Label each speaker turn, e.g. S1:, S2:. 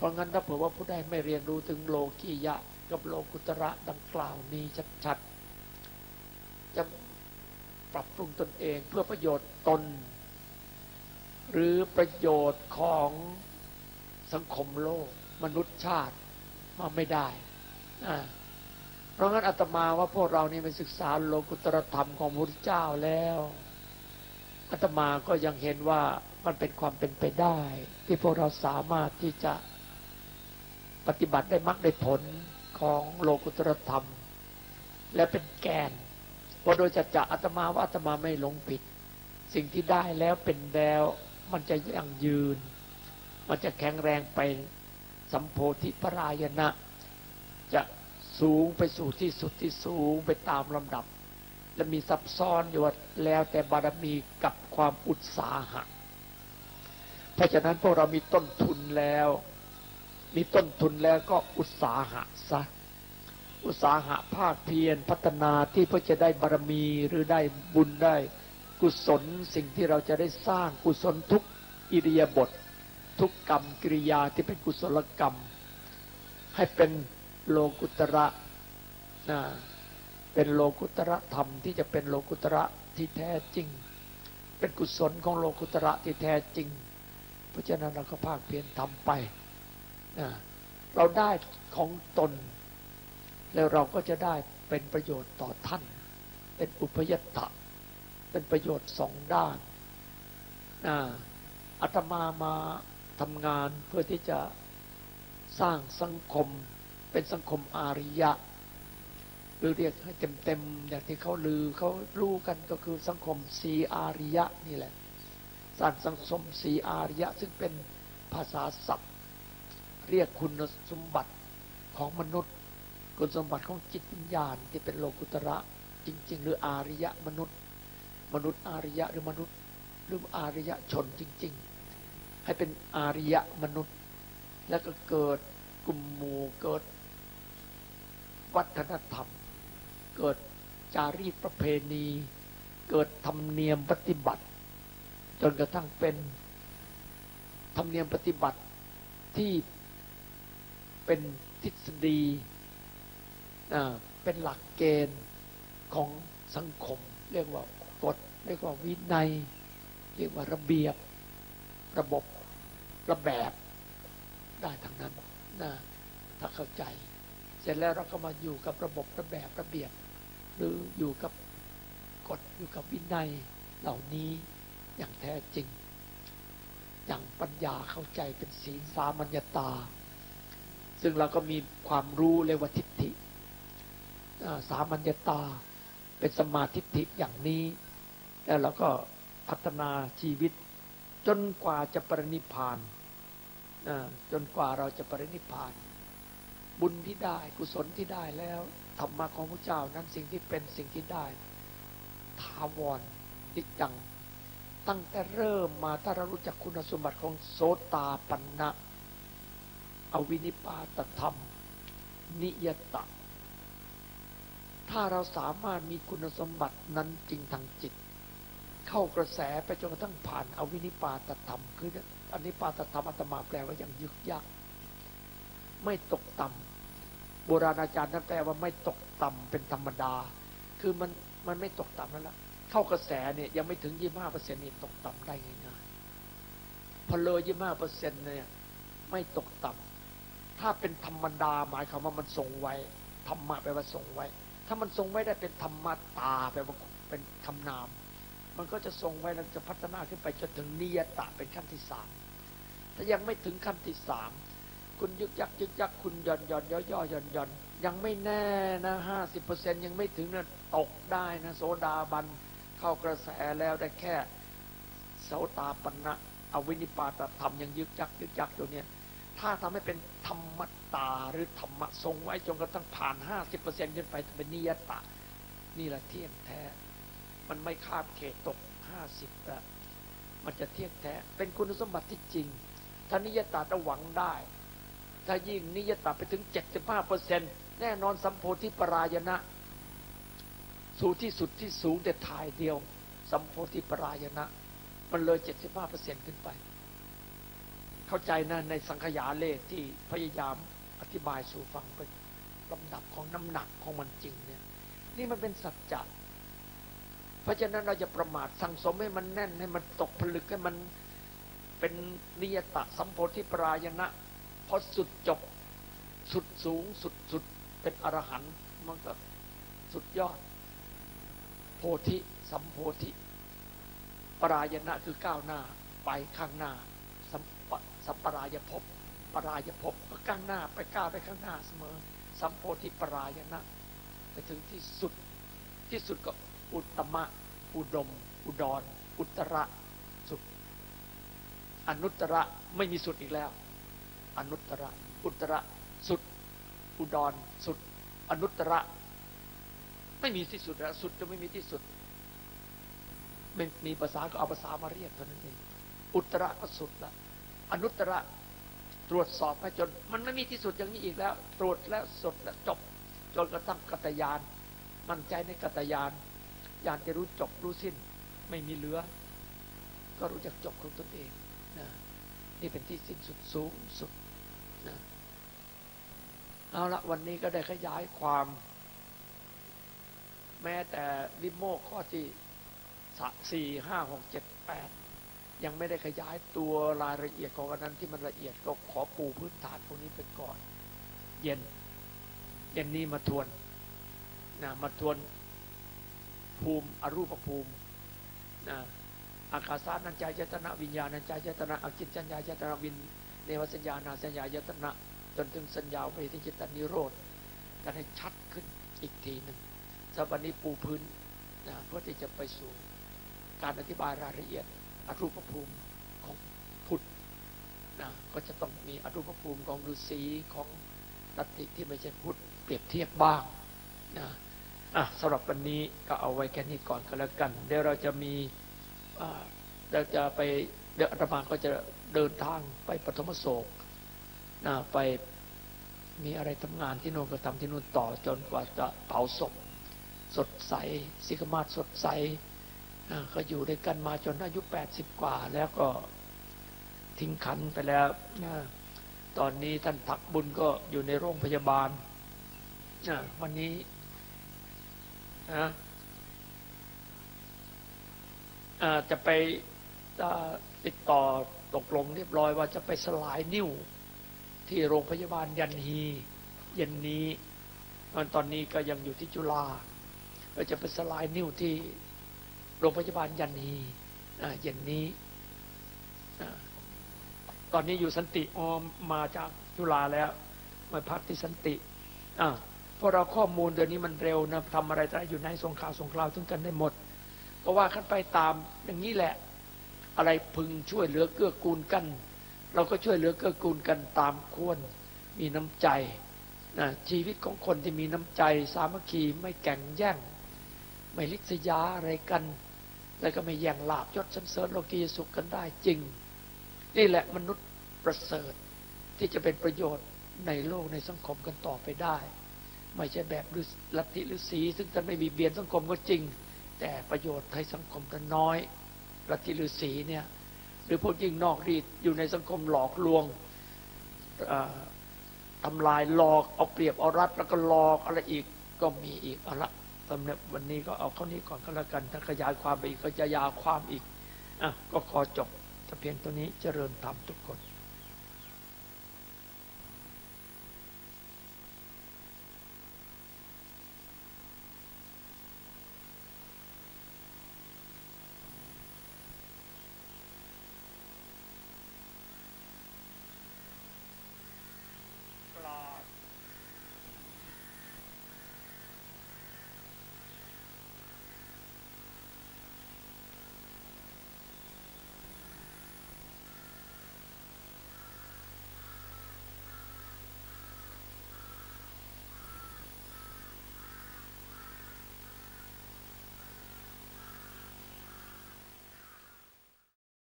S1: เพราะงั้นถ้าเผื่อว่าผู้ใดไม่เรียนรู้ถึงโลกียะ กับโลกุตระดังกล่าวนี้ชัดๆ จะปรับปรุงตนเองเพื่อประโยชน์ตน หรือประโยชน์ของสังคมโลก มนุษยชาติมาไม่ได้ เพราะงั้นอาตมาว่าพวกเรานี่ไปศึกษาโลกุตรธรรมของพระพุทธเจ้าแล้วอาตมาก็ยังเห็นว่ามันเป็นความเป็นไปได้ ที่พวกเราสามารถที่จะ ปฏิบัติได้มรรคได้ผลของโลกุตรธรรม และเป็นแกนว่าโดยจัจจะอาตมาว่าอาตมาไม่หลงผิด สิ่งที่ได้แล้วเป็นแล้วมันจะยั่งยืน มันจะแข็งแรงไปสัมโพธิปรายณะ จะสูงไปสู่ที่สุดที่สูงไปตามลำดับ และมีซับซ้อนอยู่แล้วแต่บารมีกับความอุตสาหะ เพราะฉะนั้นพวกเรามีต้นทุนแล้ว มีต้นทุนแล้วก็อุตสาหะซะอุตสาหะภาคเพียรพัฒนาที่เพื่อจะได้บารมีหรือได้บุญได้กุศลสิ่งที่เราจะได้สร้างกุศลทุกอิริยาบถทุกกรรมกิริยาที่เป็นกุศลกรรม ให้เป็นโลกุตระนะเป็นโลกุตระธรรมที่จะเป็นโลกุตระที่แท้จริง เป็นกุศลของโลกุตระที่แท้จริง เพราะฉะนั้นเราก็ภาคเพียรทำไป เราได้ของตน แล้วเราก็จะได้เป็นประโยชน์ต่อท่าน เป็นอุปยตะ เป็นประโยชน์สองด้านนะอาตมามาทำงานเพื่อที่จะสร้างสังคม เป็นสังคมอาริยะ หรือเรียกให้เต็มๆอย่างที่เขาลือเขารู้กันก็คือสังคมสีอาริยะนี่แหละสร้างสังคมสีอาริยะ ซึ่งเป็นภาษาศัพท์ เรียกคุณสมบัติของมนุษย์ คุณสมบัติของจิตวิญญาณที่เป็นโลกุตระจริง ๆ หรืออาริยะมนุษย์ มนุษย์อาริยะหรือมนุษย์หรืออาริยะชนจริง ๆ ให้เป็นอาริยะมนุษย์ แล้วก็เกิดกลุ่มหมู่เกิดวัฒนธรรม เกิดจารีตประเพณี เกิดธรรมเนียมปฏิบัติ จนกระทั่งเป็นธรรมเนียมปฏิบัติที่ เป็นทฤษฎีเป็นหลักเกณฑ์ของสังคม เรียกว่ากฎเรียกว่าวินัย เรียกว่าระเบียบระบบระแบบได้ทั้งนั้นนะถ้าเข้าใจ เสร็จแล้วเราก็มาอยู่กับระบบระแบบระเบียบ หรืออยู่กับกฎอยู่กับวินัยเหล่านี้อย่างแท้จริง อย่างปัญญาเข้าใจเป็นศีลสามัญญาตา ซึ่งเราก็มีความรู้เลยว่าทิฏฐิสามัญญาตา เป็นสมาธิิอย่างนี้ แล้วเราก็พัฒนาชีวิต จนกว่าจะปรินิพานจนกว่าเราจะปรินิพาน บุญที่ได้กุศลที่ได้แล้วธรรมะของพระเจ้านั้นสิ่งที่เป็นสิ่งที่ได้ทาวรติจัง ตั้งแต่เริ่มมาถ้าเรารู้จักคุณสมบัติของโสตาปัญนะ อวินิปาตธรรม นิยตะ ถ้าเราสามารถมีคุณสมบัตินั้นจริงทางจิต เข้ากระแสไปจนกระทั่งผ่านอวินิปาตธรรม คืออนิปาตธรรมอัตมาแปลว่าอย่างยึกยักไม่ตกต่ำโบราณอาจารย์นั้นแปลว่าไม่ตกต่ำเป็นธรรมดา คือมันมันไม่ตกต่ำนั่นแหละเข้ากระแสเนี่ยยังไม่ถึงยี่ห้าเปอร์เซ็นต์นี่ตกต่ำได้ง่ายๆพอเลยยี่ห้าเปอร์เซ็นต์เนี่ยไม่ตกต่ำ ถ้าเป็นธรรมดาหมายความว่ามันทรงไว้ธรรมะแปลว่าทรงไว้ ถ้ามันทรงไว้ได้เป็นธรรมตาแปลว่าเป็นคำนาม มันก็จะทรงไว้แล้วจะพัฒนาขึ้นไปจนถึงนิยตะเป็นขั้นที่สามถ้ายังไม่ถึงขั้นที่สามคุณยึกยักยึกยักคุณย่อนย่อนย่อย่อย่อนย่อนยังไม่แน่นะห้าสิบเปอร์เซ็นยังไม่ถึงนะตกได้นะโสดาบันเข้ากระแสแล้วได้แค่โสตาปันะอวินิปาตธรรมยังยึกยักยึกยักอยู่เนี่ย ถ้าทำให้เป็นธรรมตาหรือธรรมะทรงไว้จนกระทั่งผ่านห้าสิบเปอร์เซ็นต์ขึ้นไปเป็นนิยตะ นี่แหละเที่ยงแท้ มันไม่คาบเขตตกห้าสิบละมันจะเที่ยงแท้ เป็นคุณสมบัติที่จริง ถ้านิยตาจะหวังได้ ถ้ายิ่งนิยตาไปถึงเจ็ดสิบห้าเปอร์เซ็นต์แน่นอนสัมโพธิปรายณะ สู่ที่สุดที่สูงแต่ทายเดียว สัมโพธิปรายณะ มันเลยเจ็ดสิบห้าเปอร์เซ็นต์ขึ้นไป เข้าใจนะในสังขยาเลขที่พยายามอธิบายสู่ฟังไปลำดับของน้ำหนักของมันจริงเนี่ย นี่มันเป็นสัจจะเพราะฉะนั้นเราจะประมาทสั่งสมให้มันแน่นให้มันตกผลึกให้มันเป็นนิยตะสัมโพธิปรายณะพอสุดจบสุดสูงสุดสุดเป็นอรหันต์มันก็สุดยอด โพธิสัมโพธิปรายณะคือก้าวหน้าไปข้างหน้า สัมปสัมปรายภพปรายภพก็ก้างหน้าไปก้าวไปข้างหน้าเสมอ สัมโพธิปรายณะไปถึงที่สุดที่สุดก็อุตมะ อุดม อุดร อุตระสุด อนุตระไม่มีสุดอีกแล้ว อนุตระ อุตระสุด อุดรสุด อนุตตระ ไม่มีที่สุดแล้วสุดจะไม่มีที่สุดไม่มีภาษาก็เอาภาษามาเรียกเท่านั้นเอง อุตระก็สุดละอนุตระตรวจสอบไปจน มันไม่มีที่สุดอย่างนี้อีกแล้ว ตรวจแล้วสุดแล้วจบ จนกระทั่งกัตยาน มั่นใจในกัตยานยานจะรู้จบรู้สิ้น ไม่มีเหลือ ก็รู้จักจบของตนเองนะนี่เป็นที่สิ้นสุดสูงสุดนะเอาละวันนี้ก็ได้ขยายความ แม้แต่วิโมกข้อที่สี่ห้าหกเจ็ดแปด ยังไม่ได้ขยายตัวรายละเอียดของอันนั้นที่มันละเอียดก็ขอปูพื้นฐานพวกนี้ไปก่อน เย็น เย็นนี้มาทวนนะมาทวนภูมิอรูปภูมินะอากาศานัญจายตนะวิญญาณัญจายตนะอากิจจัญญายตนะวินเนวสัญญานาสัญญายตนะจนถึงสัญญาเวทิจิตานิโรธกันให้ชัดขึ้นอีกทีหนึ่งสำหรับนนี้ปูพื้นนะเพื่อที่จะไปสู่การอธิบายรายละเอียด อรูปภูมิของพุทธนะก็จะต้องมีอรูปภูมิของฤาษีของตัติที่ไม่ใช่พุทธเปรียบเทียบบ้างนะอะสำหรับวันนี้ก็เอาไว้แค่นี้ก่อนก็แล้วกัน เดี๋ยวเราจะมีเราจะไปเดี๋ยวอาตมาก็จะเดินทางไปปฐมโศกนะไปมีอะไรทำงานที่โน่นก็ทำที่นู่นต่อจนกว่าจะเผาศพสดใสสิกมาศสดใส ก็อยู่ด้วยกันมาจนอายุแปดสิบกว่า แล้วก็ทิ้งขันไปแล้ว ตอนนี้ท่านถักบุญก็อยู่ในโรงพยาบาล วันนี้จะไปติดต่อตกลงเรียบร้อยว่าจะไปสลายนิ้ว ที่โรงพยาบาลยันฮีเย็นนี้ตอนนี้ก็ยังอยู่ที่จุฬาก็จะไปสลายนิ้วที่ โรงพยาบาลยันฮีเย็นนี้ ตอนนี้อยู่สันติออมมาจากจุฬาแล้ว มาพักที่สันติเพราะเราข้อมูลเดี๋ยวนี้มันเร็วนะทำอะไรได้อยู่ในสงคราวสงคราวถึงกันได้หมด เพราะว่าขั้นไปตามอย่างนี้แหละ อะไรพึงช่วยเหลือเกื้อกูลกัน เราก็ช่วยเหลือเกื้อกูลกันตามควร มีน้ำใจนะชีวิตของคนที่มีน้ำใจ สามัคคีไม่แก่งแย่ง ไม่ลิษยาอะไรกัน แล้วก็ไม่แย่งลาบยศสันเสริญโลกียสุขกันได้จริง นี่แหละมนุษย์ประเสริฐที่จะเป็นประโยชน์ในโลกในสังคมกันต่อไปได้ ไม่ใช่แบบลัทธิฤาษีซึ่งจะไม่มีเบียนสังคมก็จริง แต่ประโยชน์ให้สังคมกันน้อยลัทธิฤาษีเนี่ยหรือพวกยิ่งนอกรีดอยู่ในสังคมหลอกลวงทำลายหลอกเอาเปรียบเอารัดแล้วก็หลอกอะไรอีกก็มีอีกเอาละ สำหรับวันนี้ก็เอาเท่านี้ก่อนก็แล้วกันถ้าขยายความไปอีกก็จะยาวความอีกอะก็ขอจบแต่เพียงตัวนี้เจริญธรรมทุกคน